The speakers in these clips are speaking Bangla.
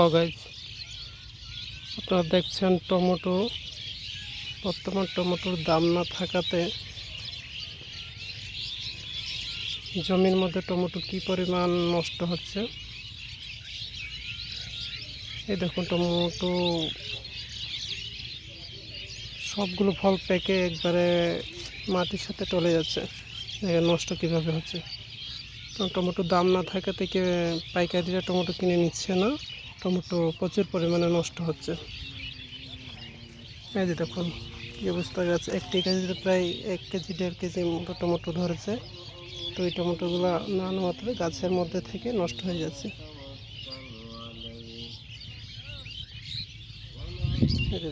লগাইজ আপনারা দেখছেন টমেটো। বর্তমান টমেটোর দাম না থাকাতে জমির মধ্যে টমেটো কি পরিমাণ নষ্ট হচ্ছে? এই দেখুন টমেটো। সবগুলো ফল পেকে একবারে মাটির সাথে টলে যাচ্ছে। নষ্ট কীভাবে হচ্ছে। টমেটোর দাম না থাকা থেকে পাইকারিরা টমেটো কিনে নিচ্ছে না। টমেটো প্রচুর পরিমাণে নষ্ট হচ্ছে। এই যে দেখুন, কী অবস্থা গাছ। একটি কেজিতে প্রায় এক কেজি, দেড় কেজি মতো টমেটো ধরেছে। তো এই টমেটোগুলো না মাত্র গাছের মধ্যে থেকে নষ্ট হয়ে যাচ্ছে।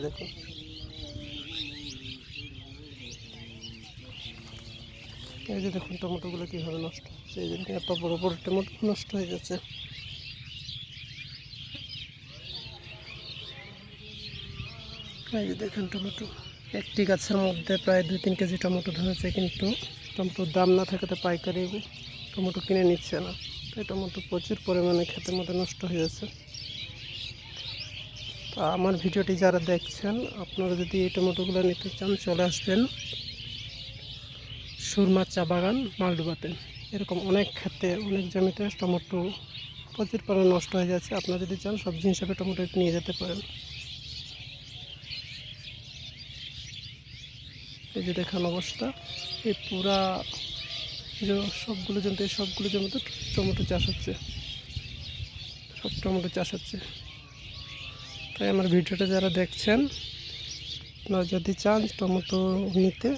দেখুন। এই যে দেখুন, টমেটোগুলো কীভাবে নষ্ট হচ্ছে। এই যে এত বড় বড় টমেটো নষ্ট হয়ে যাচ্ছে। এই যে দেখুন টমেটো। একটি গাছের মধ্যে প্রায় দুই তিন কেজি টমেটো ধরেছে, কিন্তু টমেটোর দাম না থাকাতে পাইকারি টমেটো কিনে নিচ্ছে না। তাই টমেটো প্রচুর পরিমাণে ক্ষেতের মধ্যে নষ্ট হয়ে যাচ্ছে তো আমার ভিডিওটি যারা দেখছেন, আপনারা যদি এই টমেটোগুলো নিতে চান, চলে আসবেন সুরমা চা বাগান, মালডুবাতে। এরকম অনেক ক্ষেত্রে অনেক জমিতে টমেটো প্রচুর পরিমাণে নষ্ট হয়ে যাচ্ছে। আপনারা যদি চান, সবজি হিসাবে টমেটো নিয়ে যেতে পারেন। এই যে দেখান অবস্থা। এই পুরা যে সবগুলো জমিতে সবগুলো জমিতে টমেটো চাষ হচ্ছে। সব টমেটো চাষ হচ্ছে। তাই আমার ভিডিওটা যারা দেখছেন, আপনারা যদি চান টমেটো নিতে,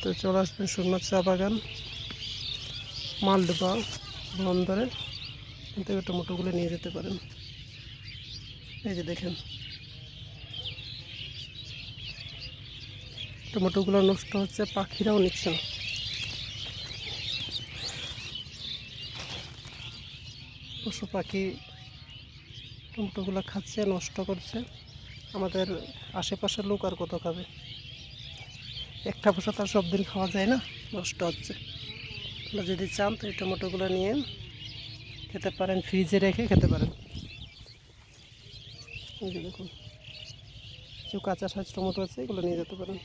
তো চলে আসবেন সুরমা চা বাগান, মালডোবা বন্দরে। এখান থেকে টমেটোগুলো নিয়ে যেতে পারেন। এই যে দেখেন। টমেটোগুলো নষ্ট হচ্ছে, পাখিরাও নিচ্ছে না। পশু পাখি টমেটোগুলো খাচ্ছে, নষ্ট করছে। আমাদের আশেপাশের লোক আর কত খাবে? একটা পয়সা তার সব দিন খাওয়া যায় না, নষ্ট হচ্ছে। যদি চান, তো এই টমেটোগুলো নিয়ে খেতে পারেন, ফ্রিজে রেখে খেতে পারেন। দেখুন কিছু কাঁচা সাজ টমেটো আছে, এগুলো নিয়ে যেতে পারেন।